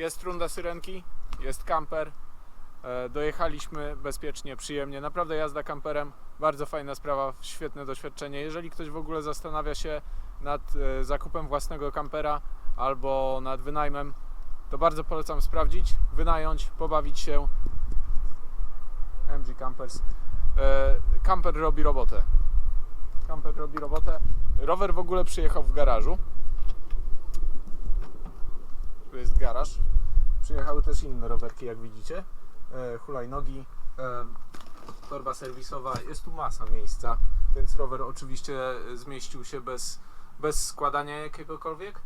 Jest runda syrenki, jest kamper. E, Dojechaliśmy bezpiecznie, przyjemnie. Naprawdę jazda kamperem, bardzo fajna sprawa, świetne doświadczenie. Jeżeli ktoś w ogóle zastanawia się nad e, zakupem własnego kampera albo nad wynajmem, to bardzo polecam sprawdzić, wynająć, pobawić się. MG Campers. E, Camper robi robotę. Camper robi robotę. Rower w ogóle przyjechał w garażu. Tu jest garaż. Przyjechały też inne rowerki, jak widzicie. E, hulajnogi, e, torba serwisowa. Jest tu masa miejsca, więc rower oczywiście zmieścił się bez, bez składania jakiegokolwiek.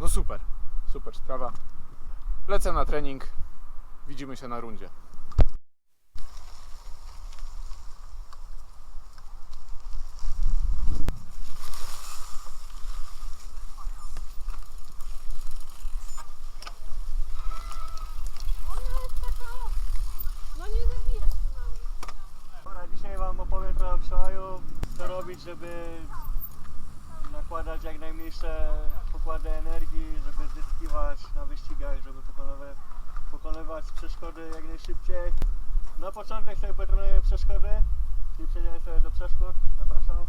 No super, super sprawa. Lecę na trening. Widzimy się na rundzie. Ona jest taka... No nie zabijesz przynajmniej. Dobra, dzisiaj Wam opowiem trochę o przełaju, co robić, żeby nakładać jak najmniejsze pokłady energii, żeby zyskiwać na wyścigach, żeby pokonywać, pokonywać przeszkody jak najszybciej. Na początek sobie potrenuję przeszkody, czyli przejdziemy sobie do przeszkód. Zapraszam.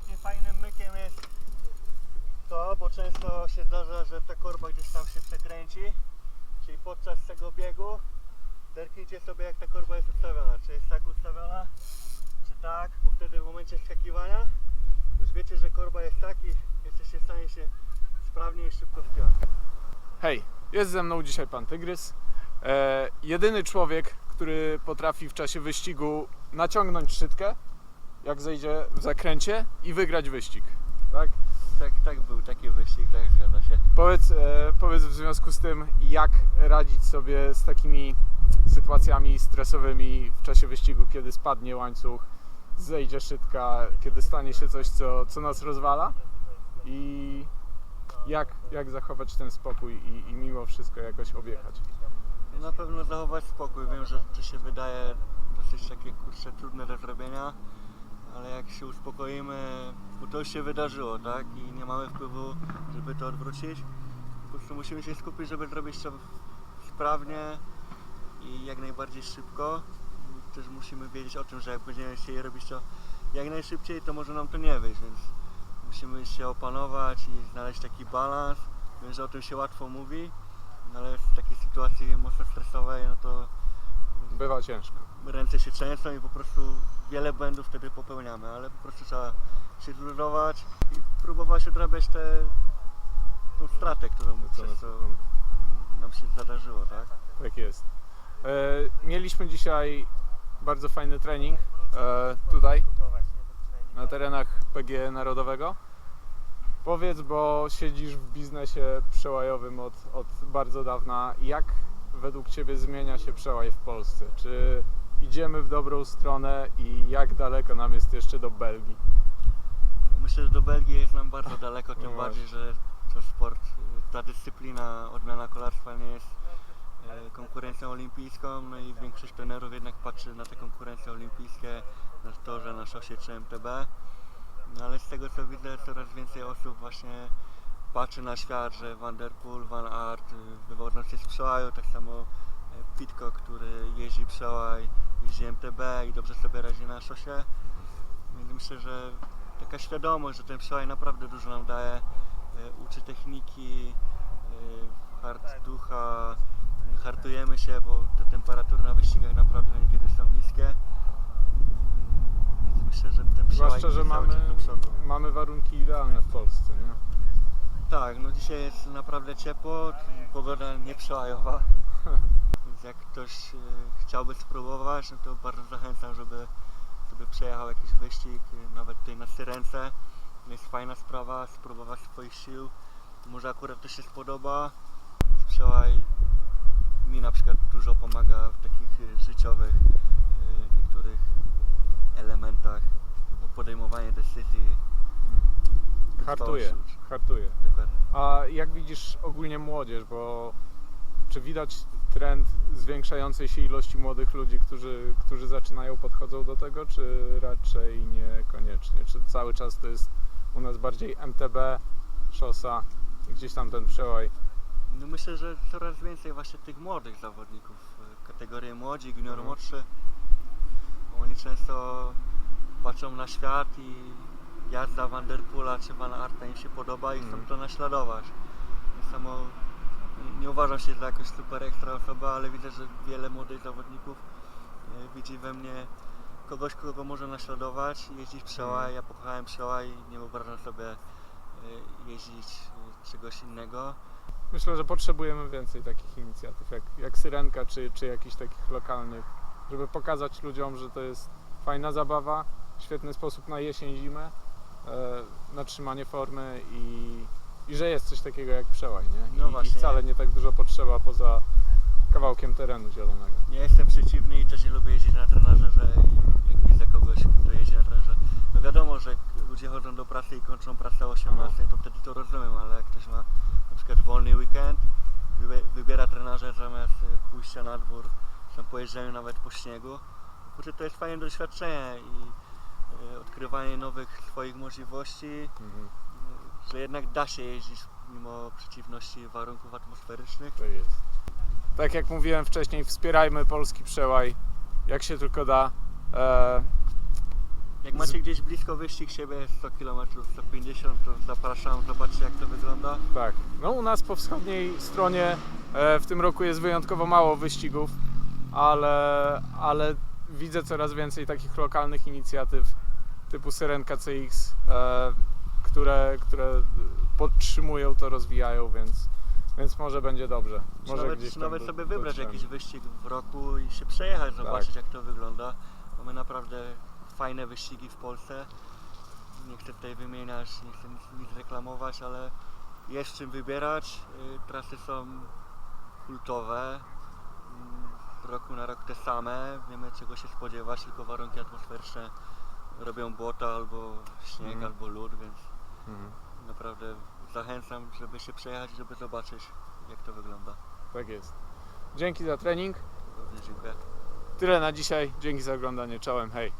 Takim fajnym mykiem jest to, bo często się korba gdzieś tam się przekręci, czyli podczas tego biegu zerknijcie sobie jak ta korba jest ustawiona, czy jest tak ustawiona, czy tak, bo wtedy w momencie skakiwania już wiecie, że korba jest tak i jesteście w stanie się sprawnie i szybko wpiąć. Hej, jest ze mną dzisiaj pan Tygrys. E, jedyny człowiek, który potrafi w czasie wyścigu naciągnąć szybkę, jak zejdzie w zakręcie i wygrać wyścig. Tak? Tak, tak był taki wyścig, tak zgadza się. Powiedz, e, powiedz w związku z tym, jak radzić sobie z takimi sytuacjami stresowymi w czasie wyścigu, kiedy spadnie łańcuch, zejdzie szybka, kiedy stanie się coś, co, co nas rozwala i jak, jak zachować ten spokój i, i mimo wszystko jakoś objechać. Na pewno zachować spokój. Wiem, że to się wydaje dosyć takie kurczę trudne do zrobienia, jak się uspokoimy, bo to już się wydarzyło, tak? I nie mamy wpływu, żeby to odwrócić. Po prostu musimy się skupić, żeby zrobić to sprawnie i jak najbardziej szybko. Też musimy wiedzieć o tym, że jak będziemy chcieli robić to jak najszybciej, to może nam to nie wyjść, więc musimy się opanować i znaleźć taki balans. Wiem, że o tym się łatwo mówi, no ale w takiej sytuacji mocno stresowej, no to Bywa ciężko. ręce się trzęsą i po prostu wiele błędów wtedy popełniamy, ale po prostu trzeba się zluzować i próbować odrabiać tę tą stratę, którą przez to nam się zadarzyło, tak? Tak jest. E, mieliśmy dzisiaj bardzo fajny trening e, tutaj na terenach PG Narodowego. Powiedz, bo siedzisz w biznesie przełajowym od, od bardzo dawna. Jak według Ciebie zmienia się przełaj w Polsce? Czy idziemy w dobrą stronę i jak daleko nam jest jeszcze do Belgii? Myślę, że do Belgii jest nam bardzo daleko, tym No bardziej, że to sport, y, ta dyscyplina, odmiana kolarstwa nie jest e, konkurencją olimpijską, no i większość trenerów jednak patrzy na te konkurencje olimpijskie, na torze, na szosie czy MTB. No ale z tego co widzę, coraz więcej osób właśnie patrzy na świat, że Van Der Poel, Van Aert, y, wywodząc się z przełaju, tak samo Pitcock, który jeździ przełaj, jeździ MTB i dobrze sobie radzi na szosie. Więc myślę, że taka świadomość, że ten przełaj naprawdę dużo nam daje, e, uczy techniki, e, hart ducha, hartujemy się, bo te temperatury na wyścigach naprawdę niekiedy są niskie. Więc myślę, że ten przełaj Zwłaszcza, że mamy, mamy warunki idealne w Polsce. Nie? Tak, no dzisiaj jest naprawdę ciepło, pogoda nieprzełajowa. Więc jak ktoś e, chciałby spróbować, no to bardzo zachęcam, żeby sobie przejechał jakiś wyścig, e, nawet tutaj na Syrence. Jest fajna sprawa, spróbować swoich sił. Może akurat to się spodoba. Więc przełaj mi na przykład dużo pomaga w takich e, życiowych niektórych elementach, podejmowanie decyzji. Hartuje, hartuje. Dokładnie. A jak widzisz ogólnie młodzież, bo czy widać trend zwiększającej się ilości młodych ludzi, którzy, którzy zaczynają, podchodzą do tego, czy raczej niekoniecznie? Czy cały czas to jest u nas bardziej MTB, szosa, i gdzieś tam ten przełaj? No myślę, że coraz więcej właśnie tych młodych zawodników, y, kategorie młodzi, junior Mhm. młodszy. Oni często patrzą na świat i jazda Van Der Poola czy Van Arta im się podoba i chcą Mhm. to naśladować. Samo nie- uważam się za jakąś super ekstra osobę, ale widzę, że wiele młodych zawodników y, widzi we mnie kogoś, kogo może naśladować, jeździć przełaj. Mhm. Ja pokochałem przełaj i nie wyobrażam sobie y, jeździć y, czegoś innego. Myślę, że potrzebujemy więcej takich inicjatyw jak, jak Syrenka, czy, czy jakichś takich lokalnych, żeby pokazać ludziom, że to jest fajna zabawa, świetny sposób na jesień, zimę, e, na trzymanie formy i, i że jest coś takiego jak przełaj, nie? No I, właśnie. I wcale nie tak dużo potrzeba poza kawałkiem terenu zielonego. Ja jestem przeciwny i też nie lubię jeździć na trenerze, że jak widzę kogoś, kto jeździ na trenerze. No wiadomo, że ludzie chodzą do pracy i kończą pracę o 18, to wtedy to rozumiem, ale jak ktoś ma na przykład wolny weekend, wybe- wybiera trenerze zamiast e, pójścia na dwór, tam pojeżdżają nawet po śniegu, kurczę, to jest fajne doświadczenie i e, odkrywanie nowych swoich możliwości, Mhm. Że jednak da się jeździć mimo przeciwności warunków atmosferycznych. To jest. Tak jak mówiłem wcześniej, wspierajmy polski przełaj, jak się tylko da. E, Jak macie gdzieś blisko wyścig siebie 100 km, 150 to zapraszam, zobaczcie jak to wygląda. Tak. No u nas po wschodniej stronie e, w tym roku jest wyjątkowo mało wyścigów, ale, ale widzę coraz więcej takich lokalnych inicjatyw typu Syrenka CX, e, które, które podtrzymują to, rozwijają, więc, więc może będzie dobrze. Czy Może nawet, gdzieś nawet do- sobie wybrać dotrzemy. jakiś wyścig w roku i się przejechać, zobaczyć Tak. jak to wygląda. Mamy naprawdę fajne wyścigi w Polsce. Nie chcę tutaj wymieniać, nie chcę nic, nic reklamować, ale jest czym wybierać. Y, Trasy są kultowe. Mm, roku na rok te same. Wiemy czego się spodziewać, tylko warunki atmosferyczne robią błota albo śnieg, Mhm. albo lód, więc Mhm. naprawdę zachęcam, żeby się przejechać, żeby zobaczyć jak to wygląda. Tak jest. Dzięki za trening. Również dziękuję. Tyle na dzisiaj. Dzięki za oglądanie. Czołem. Hej.